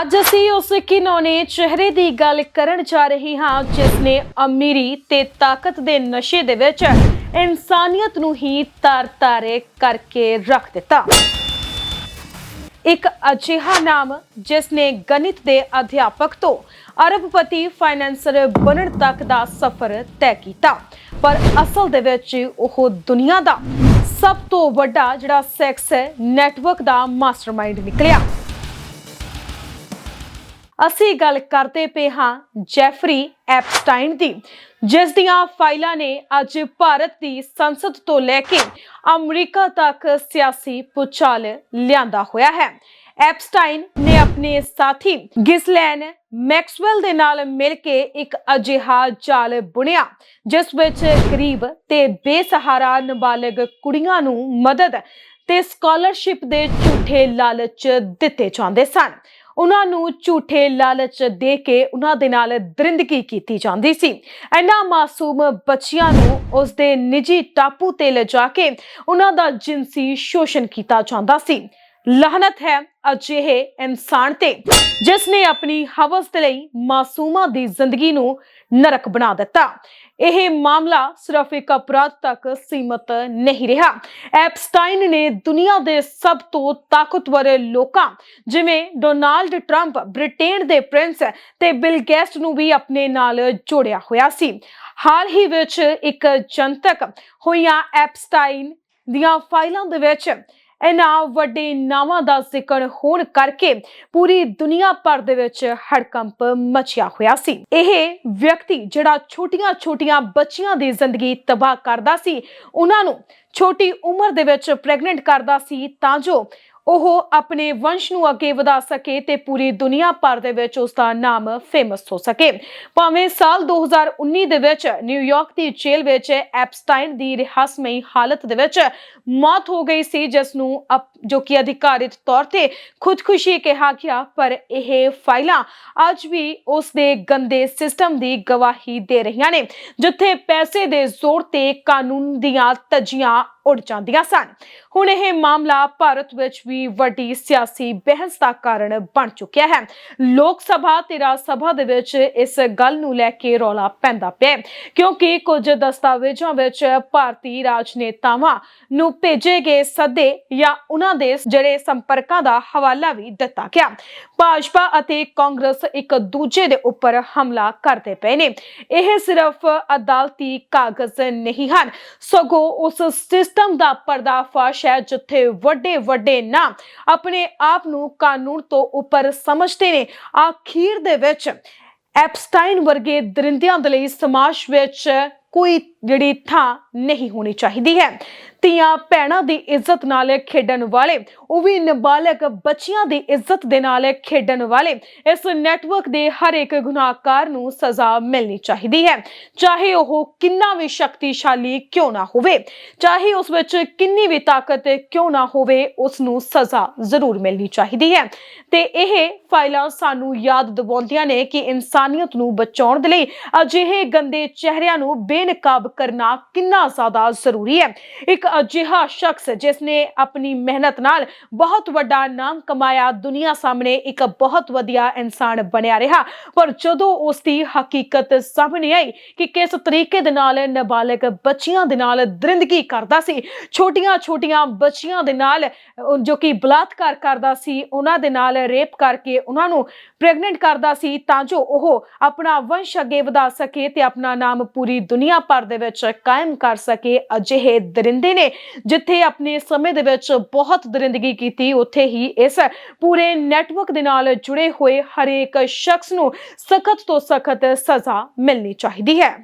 ਅੱਜ ਅਸੀਂ ਉਸ ਕਿਨੋਨੇ ਚਿਹਰੇ ਦੀ ਗੱਲ ਕਰਨ ਜਾ ਰਹੇ ਹਾਂ, ਜਿਸ ਨੇ ਅਮੀਰੀ ਤੇ ਤਾਕਤ ਦੇ ਨਸ਼ੇ ਦੇ ਵਿੱਚ ਇਨਸਾਨੀਅਤ ਨੂੰ ਹੀ ਤਾਰ-ਤਾਰੇ ਕਰਕੇ ਰੱਖ ਦਿੱਤਾ। ਇੱਕ ਅਜਿਹਾ ਨਾਮ ਜਿਸ ਨੇ ਗਣਿਤ ਦੇ ਅਧਿਆਪਕ ਤੋਂ ਅਰਬਪਤੀ ਫਾਈਨੈਂਸਰ ਬਣਨ ਤੱਕ ਦਾ ਸਫ਼ਰ ਤੈਅ ਕੀਤਾ। ਪਰ ਅਸਲ ਦੇ ਵਿੱਚ ਉਹ ਦੁਨੀਆ ਦਾ ਸਭ ਤੋਂ ਵੱਡਾ ਜਿਹੜਾ ਸੈਕਸ ਨੈਟਵਰਕ ਦਾ ਮਾਸਟਰਮਾਈਂਡ ਨਿਕਲਿਆ। ਅਸੀਂ ਗੱਲ ਕਰਦੇ ਪਏ ਹਾਂ ਜੈਫਰੀ ਐਪਸਟਾਈਨ ਦੀ, ਜਿਸ ਦੀਆਂ ਫਾਈਲਾਂ ਨੇ ਅੱਜ ਭਾਰਤ ਦੀ ਸੰਸਦ ਤੋਂ ਲੈ ਕੇ ਅਮਰੀਕਾ ਤੱਕ ਸਿਆਸੀ ਪੁਚਾਲ ਲਿਆਂਦਾ ਹੋਇਆ ਹੈ। ਐਪਸਟਾਈਨ ਨੇ ਆਪਣੇ ਸਾਥੀ ਗਿਸਲੈਨ ਮੈਕਸਵੈਲ ਦੇ ਨਾਲ ਮਿਲ ਕੇ ਇੱਕ ਅਜਿਹਾ ਜਾਲ ਬੁਣਿਆ, ਜਿਸ ਵਿੱਚ ਗਰੀਬ ਤੇ ਬੇਸਹਾਰਾ ਨਾਬਾਲਗ ਕੁੜੀਆਂ ਨੂੰ ਮਦਦ ਤੇ ਸਕਾਲਰਸ਼ਿਪ ਦੇ ਝੂਠੇ ਲਾਲਚ ਦਿੱਤੇ ਜਾਂਦੇ ਸਨ। ਉਹਨਾਂ ਨੂੰ ਝੂਠੇ ਲਾਲਚ ਦੇ ਕੇ ਉਹਨਾਂ ਦੇ ਨਾਲ ਦਰਿੰਦਗੀ ਕੀਤੀ ਜਾਂਦੀ ਸੀ। ਇਹਨਾਂ ਮਾਸੂਮ ਬੱਚਿਆਂ ਨੂੰ ਉਸ ਦੇ ਨਿੱਜੀ ਟਾਪੂ ਤੇ ਲਿਜਾ ਕੇ ਉਹਨਾਂ ਦਾ ਜਿੰਸੀ ਸ਼ੋਸ਼ਣ ਕੀਤਾ ਜਾਂਦਾ ਸੀ। ਲਾਹਨਤ ਹੈ ਅਜਿਹੇ ਇਨਸਾਨ ਤੇ, ਜਿਸ ਨੇ ਆਪਣੀ ਹਵਸ ਦੇ ਲਈ ਮਾਸੂਮਾਂ ਦੀ ਜ਼ਿੰਦਗੀ ਨੂੰ ਨਰਕ ਬਣਾ ਦਿੱਤਾ। ਇਹ ਮਾਮਲਾ ਸਿਰਫ ਇੱਕ ਅਪਰਾਧ ਤੱਕ ਸੀਮਤ ਨਹੀਂ ਰਿਹਾ। ਐਪਸਟਾਈਨ ਨੇ ਦੁਨੀਆ ਦੇ ਸਭ ਤੋਂ ਤਾਕਤਵਰ ਲੋਕਾਂ, ਜਿਵੇਂ ਡੋਨਾਲਡ ਟਰੰਪ, ਬ੍ਰਿਟੇਨ ਦੇ ਪ੍ਰਿੰਸ ਤੇ ਬਿਲ ਗੇਟਸ ਨੂੰ ਵੀ ਆਪਣੇ ਨਾਲ ਜੋੜਿਆ ਹੋਇਆ ਸੀ। ਹਾਲ ਹੀ ਵਿੱਚ ਇੱਕ ਜਨਤਕ ਹੋਈਆਂ ਐਪਸਟਾਈਨ ਦੀਆਂ ਫਾਈਲਾਂ ਦੇ ਵਿੱਚ ਇਹਨਾਂ ਵੱਡੇ ਨਾਵਾਂ ਦਾ ਜ਼ਿਕਰ ਹੋਣ ਕਰਕੇ ਪੂਰੀ ਦੁਨੀਆ ਭਰ ਦੇ ਵਿੱਚ ਹੜਕੰਪ ਮਚਿਆ ਹੋਇਆ ਸੀ। ਇਹ ਵਿਅਕਤੀ ਜਿਹੜਾ ਛੋਟੀਆਂ-ਛੋਟੀਆਂ ਬੱਚੀਆਂ ਦੀ ਜ਼ਿੰਦਗੀ ਤਬਾਹ ਕਰਦਾ ਸੀ, ਉਹਨਾਂ ਨੂੰ ਛੋਟੀ ਉਮਰ ਦੇ ਵਿੱਚ ਪ੍ਰੈਗਨੈਂਟ ਕਰਦਾ ਸੀ ਤਾਂ ਜੋ ਉਹ ਆਪਣੇ ਵੰਸ਼ ਨੂੰ ਅੱਗੇ ਵਧਾ ਸਕੇ ਤੇ ਪੂਰੀ ਦੁਨੀਆ ਭਰ ਦੇ ਵਿੱਚ ਉਸ ਦਾ ਨਾਮ ਫੇਮਸ ਹੋ ਸਕੇ। ਭਾਵੇਂ ਸਾਲ 2019 ਦੇ ਵਿੱਚ ਨਿਊਯਾਰਕ ਦੀ ਜੇਲ੍ਹ ਵਿੱਚ ਐਪਸਟਾਈਨ ਦੀ ਰਹੱਸਮਈ ਹਾਲਤ ਦੇ ਵਿੱਚ ਮੌਤ ਹੋ ਗਈ ਸੀ, ਜਿਸ ਨੂੰ ਅਪ- ਜੋ ਕਿ ਅਧਿਕਾਰਿਤ ਤੌਰ ਤੇ ਖੁਦਕੁਸ਼ੀ ਕਿਹਾ ਗਿਆ, ਪਰ ਇਹ ਫਾਈਲਾਂ ਅੱਜ ਵੀ ਉਸ ਦੇ ਗੰਦੇ ਸਿਸਟਮ ਦੀ ਗਵਾਹੀ ਦੇ ਰਹੀਆਂ ਨੇ, ਜਿੱਥੇ ਪੈਸੇ ਦੇ ਜ਼ੋਰ ਤੇ ਕਾਨੂੰਨ ਦੀਆਂ ਤਜੀਆਂ ਉੱਡ ਜਾਂਦੀਆਂ ਸਨ। ਹੁਣ ਇਹ ਮਾਮਲਾ ਭਾਰਤ ਵਿੱਚ ਵੀ ਵੱਡੀ ਸਿਆਸੀ ਬਹਿਸ ਦਾ ਕਾਰਨ ਬਣ ਚੁੱਕਿਆ ਹੈ। ਲੋਕ ਸਭਾ ਤੇ ਰਾਜ ਸਭਾ ਦੇ ਵਿੱਚ ਇਸ ਗੱਲ ਨੂੰ ਲੈ ਕੇ ਰੌਲਾ ਪੈਂਦਾ ਪਿਆ ਕਿਉਂਕਿ ਕੁਝ ਦਸਤਾਵੇਜ਼ਾਂ ਵਿੱਚ ਭਾਰਤੀ ਰਾਜਨੇਤਾਵਾਂ ਨੂੰ ਭੇਜੇ ਗਏ ਸੱਦੇ ਜਾਂ ਉਹਨਾਂ ਦੇ ਜਿਹੜੇ ਸੰਪਰਕਾਂ ਦਾ ਹਵਾਲਾ ਵੀ ਦਿੱਤਾ ਗਿਆ। ਭਾਜਪਾ ਅਤੇ ਕਾਂਗਰਸ ਇੱਕ ਦੂਜੇ ਦੇ ਉੱਪਰ ਹਮਲਾ ਕਰਦੇ ਪਏ ਨੇ। ਇਹ ਸਿਰਫ ਅਦਾਲਤੀ ਕਾਗਜ਼ ਨਹੀਂ ਹਨ। ਸਗੋਂ ਉਸ ਸਿਸਟਮ ਦਾ ਪਰਦਾਫਾਸ਼ ਹੈ, ਜਿੱਥੇ ਵੱਡੇ ਵੱਡੇ ਨਾਮ ਆਪਣੇ ਆਪ ਨੂੰ ਕਾਨੂੰਨ ਤੋਂ ਉੱਪਰ ਸਮਝਦੇ ਨੇ। ਆਖੀਰ ਦੇ ਵਿੱਚ ਐਪਸਟਾਈਨ ਵਰਗੇ ਦਰਿੰਦਿਆਂ ਦੇ ਲਈ ਸਮਾਜ ਵਿੱਚ ਕੋਈ ਜਿਹੜੀ ਥਾਂ ਨਹੀਂ ਹੋਣੀ ਚਾਹੀਦੀ ਹੈ। ਧੀਆਂ ਭੈਣਾਂ ਦੀ ਇੱਜ਼ਤ ਨਾਲ ਖੇਡਣ ਵਾਲੇ, ਉਹ ਵੀ ਨਾਬਾਲਗ ਬੱਚਿਆਂ ਦੀ ਇੱਜ਼ਤ ਦੇ ਨਾਲ ਖੇਡਣ ਵਾਲੇ, ਇਸ ਨੈਟਵਰਕ ਦੇ ਹਰ ਇੱਕ ਗੁਨਾਹਕਾਰ ਨੂੰ ਸਜ਼ਾ ਮਿਲਣੀ ਚਾਹੀਦੀ ਹੈ। ਚਾਹੇ ਉਹ ਕਿੰਨਾ ਵੀ ਸ਼ਕਤੀਸ਼ਾਲੀ ਕਿਉਂ ਨਾ ਹੋਵੇ, ਚਾਹੇ ਉਸ ਵਿੱਚ ਕਿੰਨੀ ਵੀ ਤਾਕਤ ਕਿਉਂ ਨਾ ਹੋਵੇ, ਉਸ ਨੂੰ ਸਜ਼ਾ ਜ਼ਰੂਰ ਮਿਲਣੀ ਚਾਹੀਦੀ ਹੈ। ਤੇ ਇਹ ਫਾਈਲਾਂ ਸਾਨੂੰ ਯਾਦ ਦਿਵਾਉਂਦੀਆਂ ਨੇ ਕਿ ਇਨਸਾਨੀਅਤ ਨੂੰ ਬਚਾਉਣ ਦੇ ਲਈ ਅਜਿਹੇ ਗੰਦੇ ਚਿਹਰਿਆਂ ਨੂੰ ਬੇ ਬੇਨਕਾਬ ਕਰਨਾ ਕਿੰਨਾ ਜ਼ਿਆਦਾ ਜ਼ਰੂਰੀ ਹੈ। ਇੱਕ ਅਜਿਹਾ ਸ਼ਖਸ ਜਿਸ ਨੇ ਆਪਣੀ ਮਿਹਨਤ ਨਾਲ ਬਹੁਤ ਵੱਡਾ ਨਾਮ ਕਮਾਇਆ, ਦੁਨੀਆ ਸਾਹਮਣੇ ਇੱਕ ਬਹੁਤ ਵਧੀਆ ਇਨਸਾਨ ਬਣਿਆ ਰਿਹਾ। ਪਰ ਜਦੋਂ ਉਸ ਦੀ ਹਕੀਕਤ ਸਾਹਮਣੇ ਆਈ ਕਿ ਕਿਸ ਤਰੀਕੇ ਦੇ ਨਾਲ ਨਾਬਾਲਗ ਬੱਚੀਆਂ ਦੇ ਨਾਲ ਦਰਿੰਦਗੀ ਕਰਦਾ ਸੀ, ਛੋਟੀਆਂ-ਛੋਟੀਆਂ ਬੱਚੀਆਂ ਦੇ ਨਾਲ ਜੋ ਕਿ ਬਲਾਤਕਾਰ ਕਰਦਾ ਸੀ, ਉਹਨਾਂ ਦੇ ਨਾਲ ਰੇਪ ਕਰਕੇ ਉਹਨਾਂ ਨੂੰ ਪ੍ਰੈਗਨੈਂਟ ਕਰਦਾ ਸੀ ਤਾਂ ਜੋ ਉਹ ਆਪਣਾ ਵੰਸ਼ ਅੱਗੇ ਵਧਾ ਸਕੇ ਤੇ ਆਪਣਾ ਨਾਮ ਪੂਰੀ ਦੁਨੀਆ ਭਰ ਦੇ ਵਿੱਚ ਕਾਇਮ ਕਰ ਸਕੇ ਅਜਿਹੇ ਦਰਿੰਦੇ ਨੇ, ਜਿੱਥੇ ਆਪਣੇ ਸਮੇਂ ਦੇ ਵਿੱਚ ਬਹੁਤ ਦਰਿੰਦਗੀ ਕੀਤੀ, ਉੱਥੇ ਹੀ ਇਸ ਪੂਰੇ ਨੈਟਵਰਕ ਦੇ ਨਾਲ ਜੁੜੇ ਹੋਏ ਹਰੇਕ ਸ਼ਖਸ ਨੂੰ ਸਖਤ ਤੋਂ ਸਖਤ ਸਜ਼ਾ ਮਿਲਣੀ ਚਾਹੀਦੀ ਹੈ।